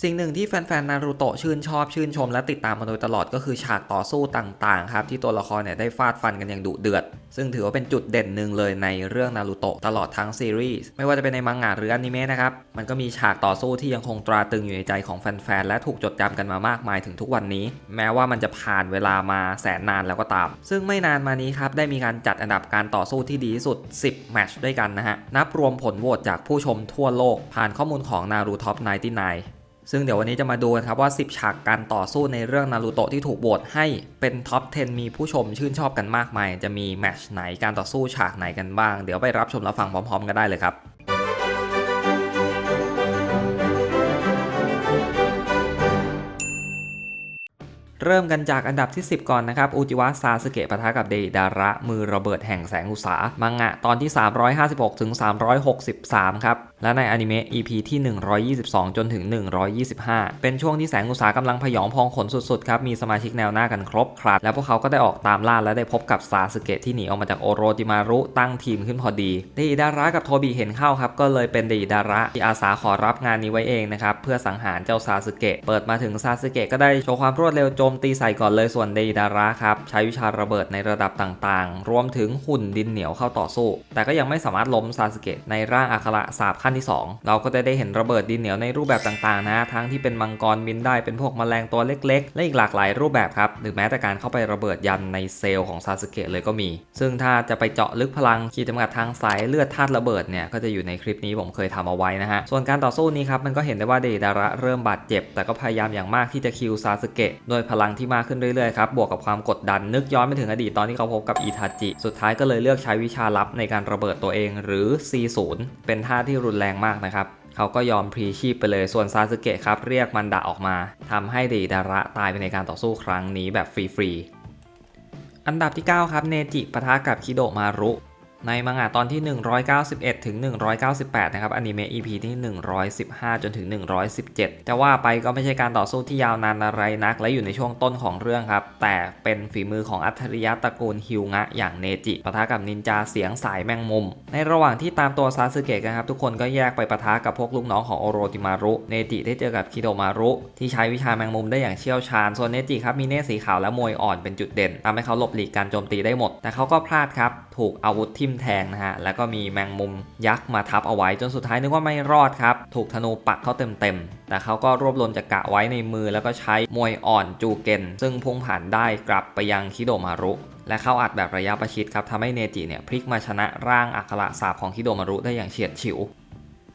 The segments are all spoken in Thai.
สิ่งหนึ่งที่แฟนๆ นารูโตะชื่นชอบชื่นชมและติดตามมาโดยตลอดก็คือฉากต่อสู้ต่างๆ ครับ ที่ตัวละครเนี่ยได้ฟาดฟันกันอย่างดุเดือด ซึ่งถือว่าเป็นจุดเด่นหนึ่งเลยในเรื่องนารูโตะตลอดทั้งซีรีส์ ไม่ว่าจะเป็นในมังงะหรืออนิเมะนะครับ มันก็มีฉากต่อสู้ที่ยังคงตราตรึงอยู่ในใจของแฟนๆ และถูกจดจำกันมามากมายถึงทุกวันนี้ แม้ว่ามันจะผ่านเวลามาแสนนานแล้วก็ตาม ซึ่งไม่นานมานี้ครับได้มีการจัดอันดับการต่อสู้ที่ดีที่สุด 10 แมตช์ด้วยกันนะฮะนับรวมผลโหวตจากผู้ชมทั่วโลกผ่านข้อมูลของนารูท็อป99 ซึ่งเดี๋ยววันนี้จะมาดูกันครับว่า 10 ฉากการต่อสู้ในเรื่องนารูโตะที่ถูกโหวตให้เป็นท็อป 10 มีผู้ชมชื่นชอบกันมากมาย จะมีแมชไหนการต่อสู้ฉากไหนกันบ้าง เดี๋ยวไปรับชมรับฟังพร้อม ๆ กันได้เลยครับเริ่มกันจากอันดับที่ 10 ก่อนนะครับอุจิวะซาสึเกะปะทะกับเดดาระ มือระเบิดแห่งแสงอุสามังงะตอนที่ 356ถึง363 ครับ และในอนิเมะ EP ที่ 122 จนถึง 125 เป็นช่วงที่แสงอุตสาหกำลังพยองพองขนสุดๆครับ มีสมาชิกแนวหน้ากันครบครันแล้วพวกเขาก็ได้ออกตามล่าและได้พบกับซาสึเกะที่หนีออกมาจากโอโรจิมารุตั้งทีมขึ้นพอดีเดอิดาระกับโทบิเห็นเข้าครับ ก็เลยเป็นเดอิดาระที่อาสาขอรับงานนี้ไว้เองนะครับ เพื่อสังหารเจ้าซาสึเกะ เปิดมาถึงซาสึเกะก็ได้โชว์ความรวดเร็วโจมตีใส่ก่อนเลยส่วนเดอิดาระครับใช้วิชาระเบิดในระดับต่างๆ รวมถึงหุ่นดินเหนียวเข้าต่อสู้ แต่ก็ยังไม่สามารถล้มซาสึเกะในร่างอัคระสาบขั้นที่ 2 เราก็จะได้เห็นระเบิดดินเหนียวในรูปแบบต่างๆนะทั้งที่เป็นมังกรบินได้เป็นพวกแมลงตัวเล็กๆ และอีกหลากหลายรูปแบบครับหรือแม้แต่การเข้าไประเบิดยันในเซลล์ของซาสึเกะเลยก็มี ซึ่งถ้าจะไปเจาะลึกพลังขีดจำกัดทางสายเลือดธาตุระเบิดเนี่ยก็จะอยู่ในคลิปนี้ผมเคยทำเอาไว้นะฮะส่วนการต่อสู้นี้ครับมันก็เห็นได้ว่าเดดาระเริ่มบาดเจ็บ แต่ก็พยายามอย่างมากที่จะคิวซาสึเกะโดยพลังที่มากขึ้นเรื่อยๆครับบวกกับความกดดันนึกย้อนไปถึงอดีตตอนที่เขาพบกับอิทาจิ สุดท้ายก็เลยเลือกใช้วิชาลับในการระเบิดตัวเองหรือ C0 เป็นท่าที่รุนแแรงมากนะครับเขาก็ยอมพรีชีพไปเลย ส่วนซาสึเกะครับเรียกมันดะออกมาทำให้ดีดาระตายไปในการต่อสู้ครั้งนี้แบบฟรีๆ อันดับที่ 9 ครับ เนจิปะทะกับคิโดมารุ ในมังงะตอนที่ 191 ถึง 198 นะครับอนิเมะ EP ที่ 115 จนถึง 117 จะว่าไปก็ไม่ใช่การต่อสู้ที่ยาวนานอะไรนัก และอยู่ในช่วงต้นของเรื่องครับ แต่เป็นฝีมือของอัจฉริยะตระกูลฮิวงะ อย่างเนจิปะทะกับนินจาเสียงสายแมงมุม ในระหว่างที่ตามตัวซาสึเกะกันครับ ทุกคนก็แยกไปปะทะกับพวกลูกน้องของโอโรติมารุ เนจิได้เจอกับคิโดมารุ ที่ใช้วิชาแมงมุมได้อย่างเชี่ยวชาญ ส่วนเนจิครับมีเนสีขาวและมวยอ่อนเป็นจุดเด่นทำให้เขาหลบหลีกการโจมตีได้หมด แต่เขาก็พลาดครับถูกอาวุธทิ่มแทงนะฮะ แล้วก็มีแมงมุมยักษ์มาทับเอาไว้ จนสุดท้ายนึกว่าไม่รอดครับ ถูกธนูปักเข้าเต็มๆ แต่เขาก็รวบรวมจักระไว้ในมือ แล้วก็ใช้มวยอ่อนจูเกน ซึ่งพุ่งผ่านได้กลับไปยังคิโดมารุ และเข้าอัดแบบระยะประชิดครับทำให้เนจิเนี่ยพลิกมาชนะร่างอัคระสาบของคิโดมารุได้อย่างเฉียดฉิว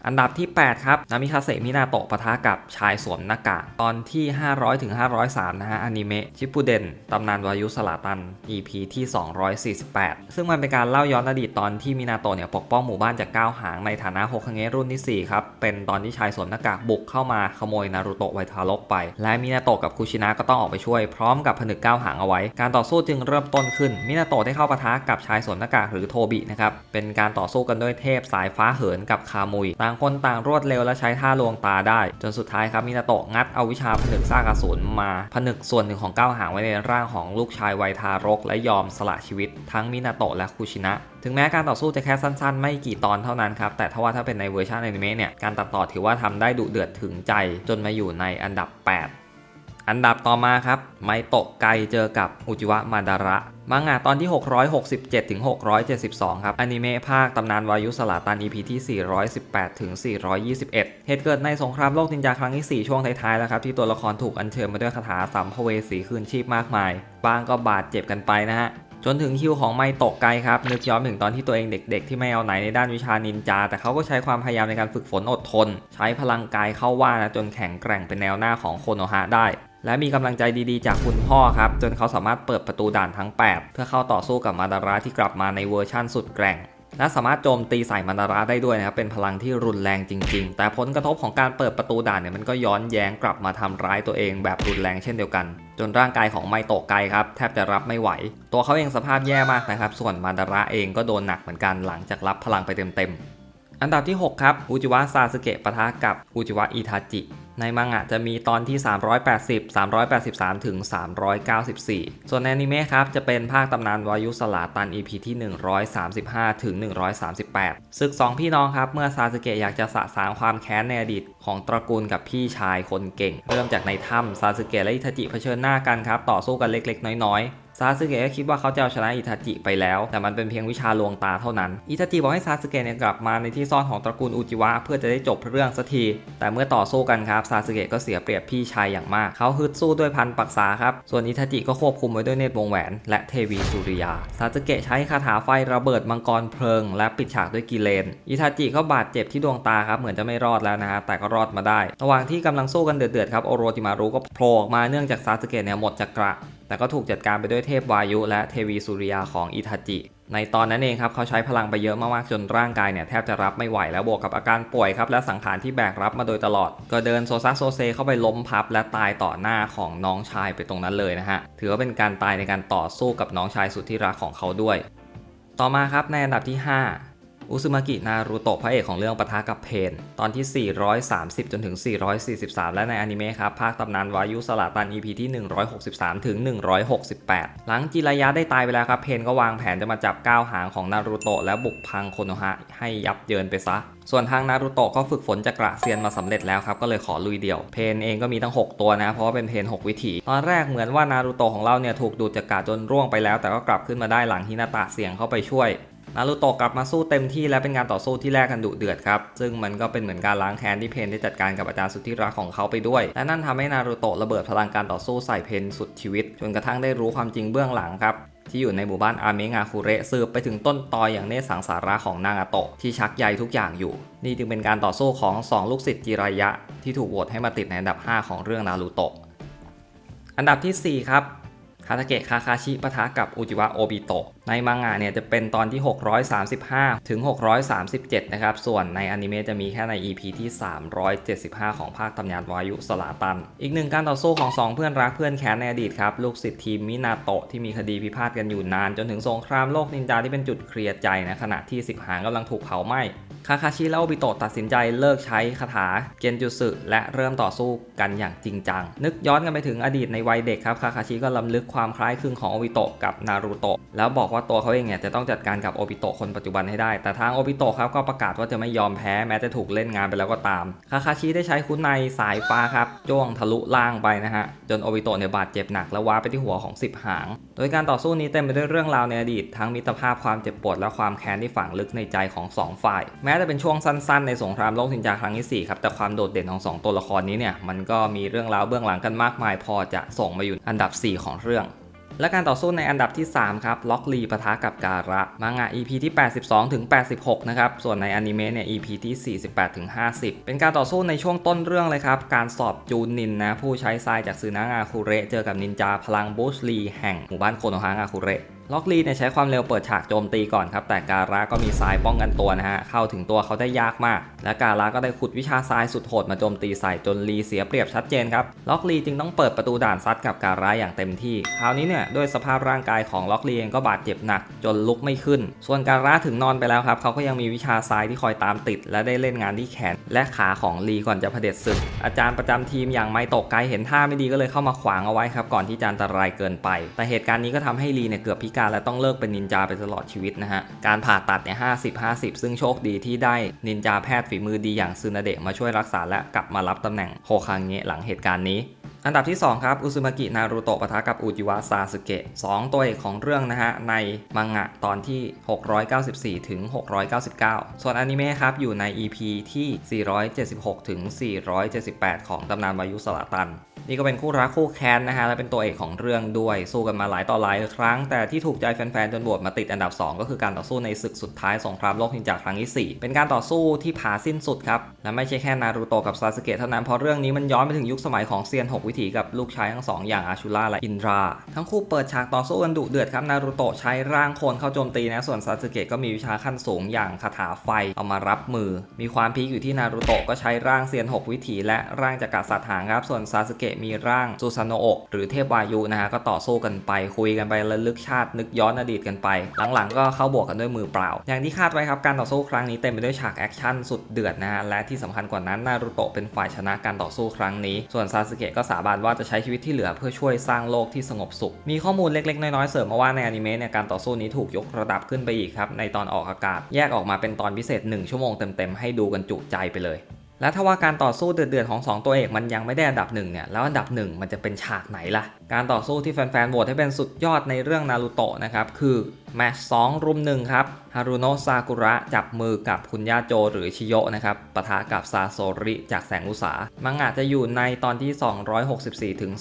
อันดับที่ 8 ครับ นามิคาเซมินาโตะปะทะกับชายสวมหน้ากากตอนที่ 500ถึง503 นะฮะอนิเมะชิปปุเดนตำนานวายุสลาตัน EP ที่ 248 ซึ่งมันเป็นการเล่าย้อนอดีตตอนที่มินาโตะเนี่ยปกป้องหมู่บ้านจากก้าวหางในฐานะโฮคังเงะรุ่นที่ 4 ครับ เป็นตอนที่ชายสวมหน้ากากบุกเข้ามาขโมยนารูโตะไวทารกไป และมินาโตะกับคุชินะก็ต้องออกไปช่วยพร้อมกับผนึกก้าวหางเอาไว้ การต่อสู้จึงเริ่มต้นขึ้นมินาโตะได้เข้าปะทะกับชายสวมหน้ากากหรือโทบินะครับเป็นการต่อสู้กันด้วยเทพสายฟ้าเหินกับคามุยต่างคนต่างรวดเร็วและใช้ท่าลวงตาได้ จนสุดท้ายครับมินาโตะงัดเอาวิชาผนึกซากอสูรมาผนึกส่วนหนึ่งของก้าวหางไว้ในร่างของลูกชายวัยทารก และยอมสละชีวิต ทั้งมินาโตะและคุชินะ ถึงแม้การต่อสู้จะแค่สั้นๆ ไม่กี่ตอนเท่านั้นครับ แต่ถ้าว่าถ้าเป็นในเวอร์ชันอนิเมะเนี่ย การตัดต่อถือว่าทำได้ดุเดือดถึงใจ จนมาอยู่ในอันดับ 8 อันดับต่อมาครับไมโตะไกเจอกับอุจิวะมาดาระมังงะตอนที่ 667 ถึง 672 ครับ อนิเมะภาคตำนานวายุสลาตัน EP ที่ 418 ถึง 421 เหตุเกิดในสงครามโลกนินจาครั้งที่ 4 ช่วงท้ายๆ แล้วครับ ที่ตัวละครถูกอัญเชิญมาด้วยคาถาสัมภเวสีคืนชีพมากมายบางก็บาดเจ็บกันไปนะฮะจนถึงคิวของไมโตะไกครับ นึกย้อนถึงตอนที่ตัวเองเด็กๆ ที่ไม่เอาไหนในด้านวิชานินจา แต่เขาก็ใช้ความพยายามในการฝึกฝนอดทน ใช้พลังกายเข้าว่านะจนแข็งแกร่งเป็นแนวหน้าของโคโนฮะได้ และมีกำลังใจดีๆ จากคุณพ่อครับ จนเขาสามารถเปิดประตูด่านทั้ง 8 เพื่อเข้าต่อสู้กับมาดาระที่กลับมาในเวอร์ชั่นสุดแกร่ง และสามารถโจมตีใส่มาดาระได้ด้วยนะครับ เป็นพลังที่รุนแรงจริง ๆ แต่ผลกระทบของการเปิดประตูด่านเนี่ยมันก็ย้อนแย้งกลับมาทำร้ายตัวเองแบบรุนแรงเช่นเดียวกัน จนร่างกายของไมโตะไกครับแทบจะรับไม่ไหว ตัวเขาเองสภาพแย่มากนะครับ ส่วนมาดาระเองก็โดนหนักเหมือนกันหลังจากรับพลังไปเต็มๆ อันดับที่ 6 ครับอุจิวะซาสึเกะปะทะกับอุจิวะอิทาจิ ในมังงะจะมีตอนที่ 380 383 ถึง 394 ส่วนในอนิเมะครับ จะเป็นภาคตำนานวายุสลาตัน EP ที่ 135 ถึง 138 ศึก 2 พี่น้องครับ เมื่อซาสึเกะอยากจะสะสางความแค้นในอดีตของตระกูลกับพี่ชายคนเก่ง เริ่มจากในถ้ำซาสึเกะและอิทาจิเผชิญหน้ากันครับ ต่อสู้กันเล็กๆ น้อยๆ ซาสึเกะก็คิดว่าเขาจะเอาชนะอิทาจิไปแล้ว แต่มันเป็นเพียงวิชาลวงตาเท่านั้น อิทาจิบอกให้ซาสึเกะเนี่ยกลับมาในที่ซ่อนของตระกูลอุจิวะเพื่อจะได้จบเรื่องสักที แต่เมื่อต่อสู้กันครับซาสึเกะก็เสียเปรียบพี่ชายอย่างมาก เขาฮึดสู้ด้วยพันปักษาครับ ส่วนอิทาจิก็ควบคุมไว้ด้วยเนตรวงแหวน และเทวีสุริยา ซาสึเกะใช้คาถาไฟระเบิดมังกรเพลิง และปิดฉากด้วยกิเลน อิทาจิก็บาดเจ็บที่ดวงตาครับเหมือนจะไม่รอดแล้วนะฮะแต่ก็รอดมาได้ ระหว่างที่กำลังสู้กันเดือดๆครับโอโรจิมารุก็โผล่ออกมาเนื่องจากซาสึเกะเนี่ยหมดจักระ แต่ก็ถูกจัดการไปด้วยเทพวายุและเทวีสุริยาของอิทาจิ ในตอนนั้นเองครับเขาใช้พลังไปเยอะมากๆจนร่างกายเนี่ยแทบจะรับไม่ไหวแล้วบวกกับอาการป่วยครับและสังขารที่แบกรับมาโดยตลอด ก็เดินโซซัสโซเซเข้าไปล้มพับและตายต่อหน้าของน้องชายไปตรงนั้นเลยนะฮะ ถือว่าเป็นการตายในการต่อสู้กับน้องชายสุดที่รักของเขาด้วย ต่อมาครับในอันดับที่ 5 อุซึมากินารูโตะพระเอกของเรื่องปะทะกับเพน ตอนที่ 430 จนถึง 443 และในอนิเมะครับ ภาคตำนานวายุสลาตัน EP ที่ 163 ถึง 168 หลังจิรายะได้ตายไปแล้วครับ เพนก็วางแผนจะมาจับก้าวหางของนารูโตะและบุกพังโคโนฮะให้ยับเยินไปซะส่วนทางนารูโตะก็ฝึกฝนจักระเซียนมาสำเร็จแล้วครับ ก็เลยขอลุยเดี่ยว เพนเองก็มีตั้ง 6 ตัวนะ เพราะว่าเป็นเพน 6 วิถี ตอนแรกเหมือนว่านารูโตะของเราเนี่ยถูกดูดจักระจนร่วงไปแล้ว แต่ก็กลับขึ้นมาได้หลังฮินาตะเสียงเข้าไปช่วย นารูโตะกลับมาสู้เต็มที่และเป็นการต่อสู้ที่แลกกันดุเดือดครับ ซึ่งมันก็เป็นเหมือนการล้างแค้นที่เพนได้จัดการกับอาจารย์สุดที่รักของเขาไปด้วย และนั่นทำให้นารูโตะระเบิดพลังการต่อสู้ใส่เพนสุดชีวิต จนกระทั่งได้รู้ความจริงเบื้องหลังครับที่อยู่ในหมู่บ้านอาเมงาคุเระสืบไปถึงต้นตออย่างเนสังสาระของนางาโตะที่ชักใยทุกอย่างอยู่ นี่จึงเป็นการต่อสู้ของสองลูกศิษย์จิรายะ ที่ถูกโหวตให้มาติดในอันดับ 5 ของเรื่องนารูโตะอันดับทีสี่4 ครับคาทาเกะคาคาชิปะทะกับอุจิวะโอบิโตะ ในมังงะเนี่ยจะเป็นตอนที่ 635 ถึง 637 นะครับ ส่วนในอนิเมะจะมีแค่ใน EP ที่ 375 ของภาคตำนานวายุสลาตัน อีกหนึ่งการต่อสู้ของสองเพื่อนรักเพื่อนแค้นในอดีตครับ ลูกศิษย์ทีมมินาโตะที่มีคดีพิพาทกันอยู่นาน จนถึงสงครามโลกนินจาที่เป็นจุดเคลียร์ใจนะขณะที่สิบหางกำลังถูกเผาไหม้คาคาชิและโอบิโตะตัดสินใจเลิกใช้คาถาเกนจุสึและเริ่มต่อสู้กันอย่างจริงจัง นึกย้อนกันไปถึงอดีตในวัยเด็กครับคาคาชิก็ลำลึกความคล้ายคลึงของโอบิโตะกับนารูโตะแล้วบอกว่าตัวเขาเองเนี่ยจะต้องจัดการกับโอบิโตะคนปัจจุบันให้ได้ แต่ทางโอบิโตะครับก็ประกาศว่าจะไม่ยอมแพ้แม้จะถูกเล่นงานไปแล้วก็ตาม คาคาชิได้ใช้คุณในสายฟ้าครับจ้วงทะลุล่างไปนะฮะ จนโอบิโตะเนี่ยบาดเจ็บหนักและว้าไปที่หัวของสิบหาง โดยการต่อสู้นี้เต็มไปด้วยเรื่องราวในอดีต ทั้งมิตรภาพความเจ็บปวดและความแค้นที่ฝังลึกในใจของสองฝ่าย แม้จะเป็นช่วงสั้นๆ ในสงครามโลกนินจาครั้งที่4ครับแต่ความโดดเด่นของ 2 ตัวละครนี้เนี่ยมันก็มีเรื่องราวเบื้องหลังกันมากมายพอจะส่งมาอยู่อันดับ 4 ของเรื่อง และการต่อสู้ในอันดับที่ 3 ครับ ล็อกลีปะทะกับการะ มังงะ EP ที่ 82ถึง86 นะครับ ส่วนในอนิเมะเนี่ย EP ที่ 48ถึง50 เป็นการต่อสู้ในช่วงต้นเรื่องเลยครับ การสอบจูนนินนะ ผู้ใช้ทรายจากซึนางาคุเระ เจอกับนินจาพลังบูชลีแห่งหมู่บ้านโคโนฮางาคุเระ ล็อกลีเนี่ยใช้ความเร็วเปิดฉากโจมตีก่อนครับ แต่การะก็มีสายป้องกันตัวนะฮะ เข้าถึงตัวเขาได้ยากมาก และการะก็ได้ขุดวิชาทรายสุดโหดมาโจมตีใส่จนลีเสียเปรียบชัดเจนครับ ล็อกลีจึงต้องเปิดประตูด่านซัดกับการะอย่างเต็มที่ คราวนี้เนี่ยด้วยสภาพร่างกายของล็อกลีเองก็บาดเจ็บหนัก จนลุกไม่ขึ้น ส่วนการะถึงนอนไปแล้วครับเขาก็ยังมีวิชาทรายที่คอยตามติด และได้เล่นงานที่แขน และขาของลีก่อนจะเผด็จศึก อาจารย์ประจำทีมอย่างไมโตะไกเห็นท่าไม่ดีก็เลยเข้ามาขวางเอาไว้ครับก่อนที่จะอันตรายเกินไป แต่เหตุการณ์นี้ก็ทำให้ลีเนี่ยเกือบพิการและต้องเลิกเป็นนินจาไปตลอดชีวิตนะฮะ การผ่าตัดเนี่ยห้าสิบห้าสิบซึ่งโชคดีที่ได้นินจาแพทย์ฝีมือดีอย่างซึนาเดะมาช่วยรักษาและกลับมารับตำแหน่งโฮคังเงะหลังเหตุการณ์นี้อันดับที่ 2 ครับ อุซึมากิ นารูโตะปะทะกับอุจิวะซาสึเกะ2ตัวเอกของเรื่องนะฮะ ในมังงะตอนที่ 694 ถึง 699 ส่วนอนิเมะครับ อยู่ใน EP ที่ 476 ถึง 478 ของตำนานวายุสลาตัน นี่ก็เป็นคู่รักคู่แค้นนะฮะและเป็นตัวเอกของเรื่องด้วยสู้กันมาหลายต่อหลายครั้ง แต่ที่ถูกใจแฟนๆจนบวชมาติดอันดับ 2 ก็คือการต่อสู้ในศึกสุดท้ายสงครามโลกนินจาครั้งที่ 4 เป็นการต่อสู้ที่ผาสิ้นสุดครับ และไม่ใช่แค่นารูโตะกับซาสึเกะเท่านั้นเพราะเรื่องนี้มันย้อนไปถึงยุคสมัยของเซียน 6 วิถีกับลูกชายทั้งสองอย่างอาชูล่าและอินทราทั้งคู่เปิดฉากต่อสู้กันดุเดือดครับนารูโตะใช้ร่างโคนเข้าโจมตีนะส่วนซาสึเกะก็มีวิชาขั้นสูงอย่างคาถาไฟเอามารับมือ มีความพีคอยู่ที่นารูโตะก็ใช้ร่างเซียน 6 วิถี และร่างจักรสัตว์หางครับส่วนซาสึเกะมีร่างซูซานโอะหรือเทพวายุนะฮะก็ต่อสู้กันไปคุยกันไประลึกชาตินึกย้อนอดีตกันไป หลังๆ ก็เข้าบวกกันด้วยมือเปล่า อย่างที่คาดไว้ครับการต่อสู้ครั้งนี้เต็มไปด้วยฉากแอคชั่นสุดเดือดนะฮะและที่สำคัญกว่านั้นนารูโตะเป็นฝ่ายชนะการต่อสู้ครั้งนี้ ส่วนซาสึเกะก็สาบานว่าจะใช้ชีวิตที่เหลือเพื่อช่วยสร้างโลกที่สงบสุข มีข้อมูลเล็กๆ น้อยๆเสริมมาว่าในอนิเมะเนี่ยการต่อสู้นี้ถูกยกระดับขึ้นไปอีกครับในตอนออกอากาศ แยกออกมาเป็นตอนพิเศษ 1 ชั่วโมงเต็มๆให้ดูกันจุใจไปเลย และถ้าว่าการต่อสู้เดือดๆของ 2 ตัวเอกมันยังไม่ได้อันดับหนึ่งเนี่ยแล้วอันดับหนึ่งมันจะเป็นฉากไหนล่ะ การต่อสู้ที่แฟนๆโหวตให้เป็นสุดยอดในเรื่องนารูโตะนะครับ คือ แมตช์2รุมหนึ่งครับฮารุโนะซากุระจับมือกับคุณย่าโจหรือชิโยะนะครับปะทะกับซาโซริจากแสงอุสามังงะจะอยู่ในตอนที่ 264 ถึง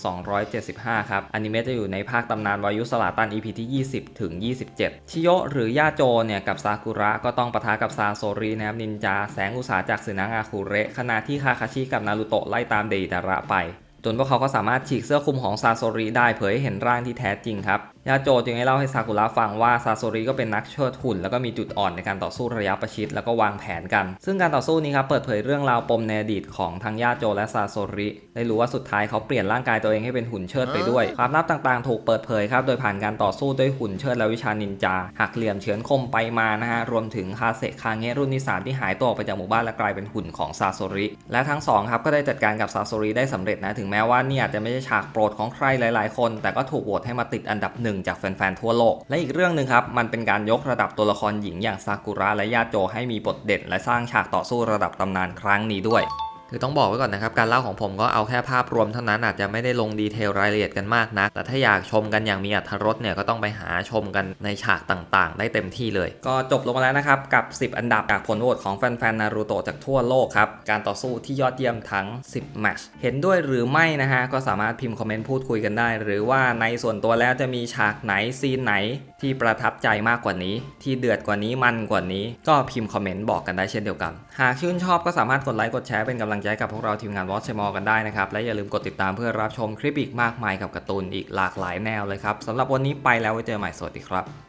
275 ครับอนิเมะจะอยู่ในภาคตำนานวายุสลาตัน EP ที่ 20 ถึง 27 ชิโยะหรือย่าโจเนี่ยกับซากุระก็ต้องปะทะกับซาโซรินะครับนินจาแสงอุสาจากสึนางาคุเระขณะที่คาคาชิกับนารูโตะไล่ตามเดดาระไป จนพวกเขาก็สามารถฉีกเสื้อคลุมของซาโซริได้เผยให้เห็นร่างที่แท้จริงครับ ยาโจจึงให้เล่าให้ซากุระฟังว่าซาโซริก็เป็นนักเชิดหุ่นแล้วก็มีจุดอ่อนในการต่อสู้ระยะประชิดแล้วก็วางแผนกัน ซึ่งการต่อสู้นี้ครับเปิดเผยเรื่องราวปมในอดีตของทั้งยาโจและซาโซริ ได้รู้ว่าสุดท้ายเขาเปลี่ยนร่างกายตัวเองให้เป็นหุ่นเชิดไปด้วย ความลับต่างๆ ถูกเปิดเผยครับโดยผ่านการต่อสู้ด้วยหุ่นเชิดและวิชานินจาหักเหลี่ยมเฉือนคมไปมานะฮะรวมถึงคาเซคาเงะรุ่นที่สามที่หายตัวออกไปจากหมู่บ้านและกลายเป็นหุ่นของซาโซริ และทั้งสองครับก็ได้จัดการกับซาโซริได้สำเร็จนะถึงแม้ว่านี่อาจจะไม่ใช่ฉากโปรดของใครหลาย ๆ คน แต่ก็ถูกโหวตให้มาติดอันดับหนึ่งจากแฟนๆทั่วโลก และอีกเรื่องหนึ่งครับ มันเป็นการยกระดับตัวละครหญิงอย่างซากุระและยาโจให้มีบทเด่นและสร้างฉากต่อสู้ระดับตำนานครั้งนี้ด้วย คือต้องบอกไว้ก่อนนะครับ การเล่าของผมก็เอาแค่ภาพรวมเท่านั้นอาจจะไม่ได้ลงดีเทลรายละเอียดกันมากนักแต่ถ้าอยากชมกันอย่างมีอรรถรสเนี่ยก็ต้องไปหาชมกันในฉากต่างๆ ได้เต็มที่เลย ก็จบลงมาแล้วนะครับ กับ 10 อันดับจากผลโหวตของแฟนๆนารูโตะจากทั่วโลกครับ การต่อสู้ที่ยอดเยี่ยมทั้ง 10 แมชเห็นด้วยหรือไม่นะฮะก็สามารถพิมพ์คอมเมนต์พูดคุยกันได้ หรือว่าในส่วนตัวแล้วจะมีฉากไหนซีนไหนที่ประทับใจมากกว่านี้ ที่เดือดกว่านี้มันกว่านี้ ก็พิมพ์คอมเมนต์บอกกันได้เช่นเดียวกัน หากชื่นชอบก็สามารถกดไลค์กดแชร์เป็นกำลังังใจกับพวกเราทีมงานวอชเชมอกันได้นะครับ และอย่าลืมกดติดตามเพื่อรับชมคลิปอีกมากมายกับการ์ตูนอีกหลากหลายแนวเลยครับสำหรับวันนี้ไปแล้วไว้เจอใหม่สวัสดีครับ